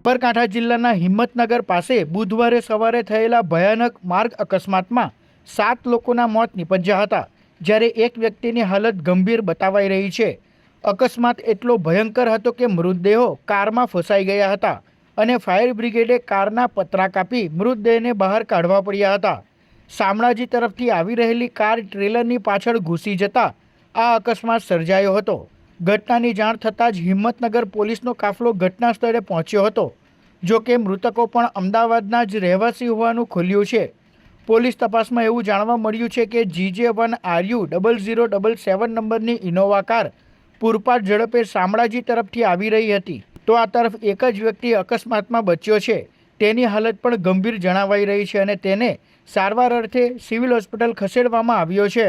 સાબરકાંઠા જિલ્લાના હિંમતનગર પાસે બુધવારે સવારે થયેલા ભયાનક માર્ગ અકસ્માતમાં સાત લોકોના મોત નિપજ્યા હતા, જ્યારે એક વ્યક્તિની હાલત ગંભીર બતાવાઈ રહી છે. અકસ્માત એટલો ભયંકર હતો કે મૃતદેહો કારમાં ફસાઈ ગયા હતા અને ફાયર બ્રિગેડે કારના પતરા કાપી મૃતદેહને બહાર કાઢવા પડ્યા હતા. શામળાજી તરફથી આવી રહેલી કાર ટ્રેલરની પાછળ ઘૂસી જતા આ અકસ્માત સર્જાયો હતો. ઘટનાની જાણ થતાં જ હિંમતનગર પોલીસનો કાફલો ઘટના સ્થળે પહોંચ્યો હતો, જો કે મૃતકો પણ અમદાવાદના જ રહેવાસી હોવાનું ખુલ્યું છે. પોલીસ તપાસમાં એવું જાણવા મળ્યું છે કે GJ one RU double zero double seven નંબરની ઇનોવા કાર પૂરપાટ ઝડપે શામળાજી તરફથી આવી રહી હતી. તો આ તરફ એક જ વ્યક્તિ અકસ્માતમાં બચ્યો છે. તેની હાલત પણ ગંભીર જણાવાઈ રહી છે અને તેને સારવાર અર્થે સિવિલ હોસ્પિટલ ખસેડવામાં આવ્યો છે.